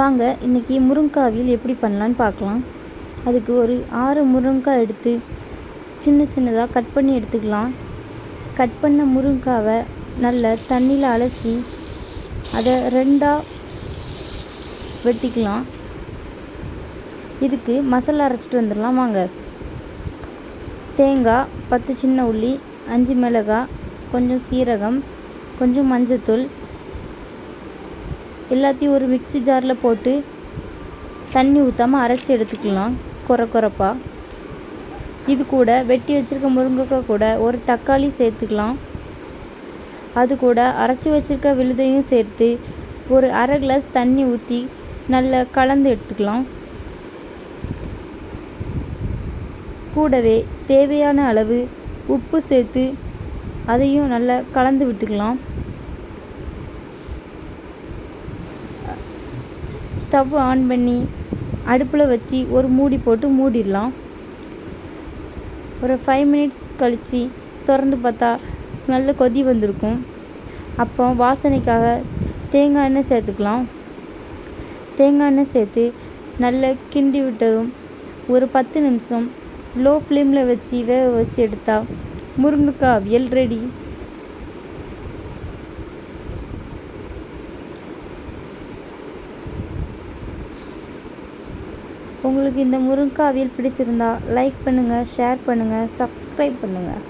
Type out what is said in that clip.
வாங்க இன்றைக்கி முருங்கைக்காய் அவியல் எப்படி பண்ணலான்னு பார்க்கலாம். அதுக்கு ஒரு ஆறு முருங்கைக்காய் எடுத்து சின்ன சின்னதாக கட் பண்ணி எடுத்துக்கலாம். கட் பண்ண முருங்காவை நல்ல தண்ணியில் அலசி அதை ரெண்டாக வெட்டிக்கலாம். இதுக்கு மசாலா அரைச்சிட்டு வந்துடலாம். வாங்க. தேங்காய் பத்து சின்ன உள்ளி அஞ்சு மிளகாய் கொஞ்சம் சீரகம் கொஞ்சம் மஞ்சத்தூள் எல்லாத்தையும் ஒரு மிக்ஸி ஜாரில் போட்டு தண்ணி ஊற்றாமல் அரைச்சி எடுத்துக்கலாம் குறை குறைப்பாக இது கூட வெட்டி வச்சுருக்க முருங்கைக்காய் கூட ஒரு தக்காளி சேர்த்துக்கலாம். அது கூட அரைச்சி வச்சுருக்க விழுதையும் சேர்த்து ஒரு அரை கிளாஸ் தண்ணி ஊற்றி நல்லா கலந்து எடுத்துக்கலாம். கூடவே தேவையான அளவு உப்பு சேர்த்து அதையும் நல்லா கலந்து விட்டுக்கலாம். ஸ்டவ் ஆன் பண்ணி அடுப்பில் வச்சு ஒரு மூடி போட்டு மூடிடலாம். ஒரு ஃபைவ் மினிட்ஸ் கழித்து திறந்து பார்த்தா நல்ல கொதி வந்திருக்கும். அப்போ வாசனைக்காக தேங்காய் எண்ணெய் சேர்த்துக்கலாம். தேங்காய் எண்ணெய் சேர்த்து நல்லா கிண்டி விட்டதும் ஒரு பத்து நிமிஷம் லோ ஃப்ளேமில் வச்சு வேக வச்சு எடுத்தால் முருங்கைக்காய் அவியல் ரெடி உங்களுக்கு இந்த முருங்கை அவியல் பிடிச்சிருந்தா லைக் பண்ணுங்கள் ஷேர் பண்ணுங்கள் சப்ஸ்கிரைப் பண்ணுங்கள்